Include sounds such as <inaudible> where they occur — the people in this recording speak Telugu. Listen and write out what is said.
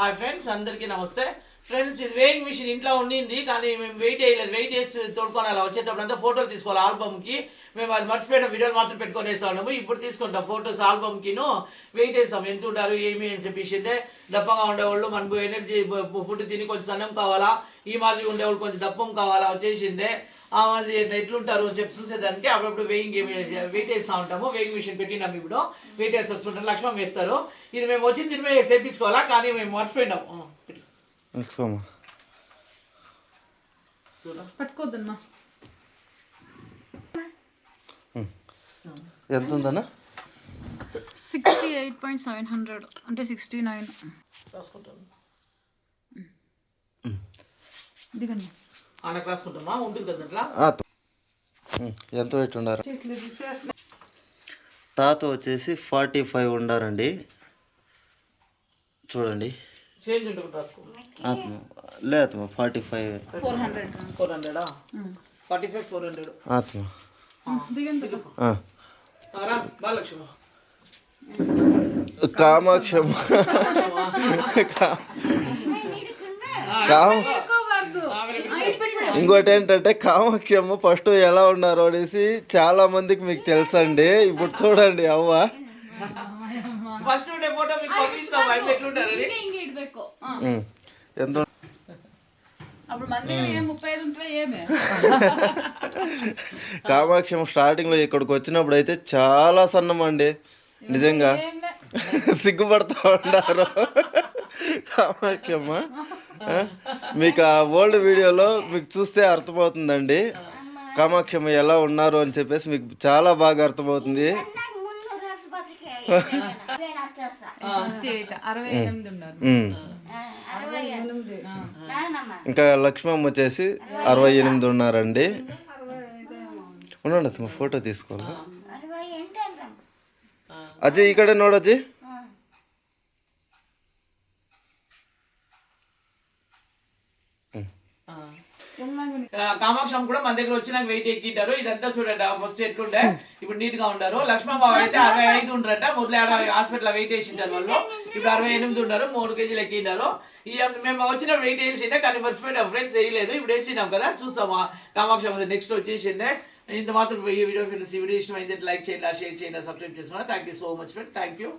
హాయ్ ఫ్రెండ్స్ అందరికీ నమస్తే. ఫ్రెండ్స్ ఇది వెయింగ్ మిషన్ ఇంట్లో ఉండింది కానీ మేము వెయిట్ వేయలేదు వెయిట్ వేసి తోడుకొని అలా వచ్చేటప్పుడు అంతా ఫోటోలు తీసుకోవాలి ఆల్బమ్కి మేము అది మర్చిపోయిన వీడియోలు మాత్రం పెట్టుకొని ఉన్నాము ఇప్పుడు తీసుకుంటాం ఫోటోస్ ఆల్బమ్కిను వెయిట్ వేస్తాం ఎంత ఉంటారు ఏమి అని చెప్పేసి దప్పంగా ఉండేవాళ్ళు మనకు ఎనర్జీ ఫుడ్ తిని కొంచెం సన్నం కావాలా? ఈ మాదిరి ఉండేవాళ్ళు కొంచెం దప్పం కావాలా? వచ్చేసిందే. అది ఎట్లుంటారు చెప్పి చూసేదానికి అప్పుడప్పుడు వెయింగ్ గేమ్ వెయిట్ వేస్తూ ఉంటాము. వెయింగ్ మిషన్ పెట్టినాము ఇప్పుడు. వెయిట్ వేసి వస్తుంటారు లక్ష్మణ్ వేస్తారు. ఇది మేము వచ్చి తిరిగి చేయించుకోవాలా కానీ మేము మర్చిపోయినాం. ఆ, పెట్టు. తీసుకోమ్మా చూడు. పట్టుకోద్దమ్మా. ఎంత ఉందన్నా sixty eight point seven hundred అంటే సిక్స్టీ నైన్ రాసుకుంటాను దిగండి. రాసుకుంటామా ఉంటుంది? కదా అట్లా ఎంత వెయిట్ ఉండారు? తాత వచ్చేసి ఫార్టీ ఫైవ్ ఉండారండి. చూడండి. లేదమ్మ forty five. Four hundred. Four హండ్రెడా? Forty five four hundred. ఆత్మ. కామాక్షమ్మ కా- కామ ఇంకోటి ఏంటంటే కామాక్షమ్మ ఫస్ట్ ఎలా ఉన్నారు అనేసి చాలా మందికి మీకు తెలుసండి. ఇప్పుడు చూడండి అవ్వ. ఎంత స్టార్టింగ్లో ఇక్కడికి వచ్చినప్పుడు అయితే చాలా సన్నం అండి నిజంగా. <laughs> సిగ్గుపడతా ఉన్నారు. కామాక్షమ్మ? మీకు ఆ ఓల్డ్ వీడియోలో మీకు చూస్తే అర్థమవుతుందండి. కామాక్షమ్మ ఎలా ఉన్నారు అని చెప్పేసి మీకు చాలా బాగా అర్థమవుతుంది. ఇంకా లక్ష్మమ్మ వచ్చేసి అరవై ఎనిమిది ఉన్నారండి. ఉండండి ఫోటో తీసుకోవాలా? అజయ్ ఇక్కడ ನೋಡು కామాక్షం కూడా మన దగ్గర వచ్చినాక వెయిట్ ఎక్కింటారు. ఇదంతా చూడండి ఫస్ట్ ఎట్లుండే? ఇప్పుడు నీట్గా ఉంటారు లక్ష్మణ్ బాబు అయితే అరవై ఐదు ఉంటారట మొదలు ఆడ హాస్పిటల్ వెయిట్ వేసింటారు వాళ్ళు. ఇప్పుడు అరవై ఎనిమిది ఉన్నారు మూడు కేజీలు ఎక్కింటారు. మేము వచ్చిన వెయిట్ వేసిందే కానీ మర్చిపోయినా ఫ్రెండ్స్ వేయలేదు. ఇప్పుడు వేసినాం కదా చూస్తాము? కామాక్షం నెక్స్ట్ వచ్చేసిందే. ఇంత మాత్రం ఈ వీడియో ఫ్రెండ్స్ ఈ వీడియో ఇష్టమైతే లైక్ చేయండి షేర్ చేయండి సబ్స్క్రైబ్ చేసుకోండి. Thank you so much friend thank you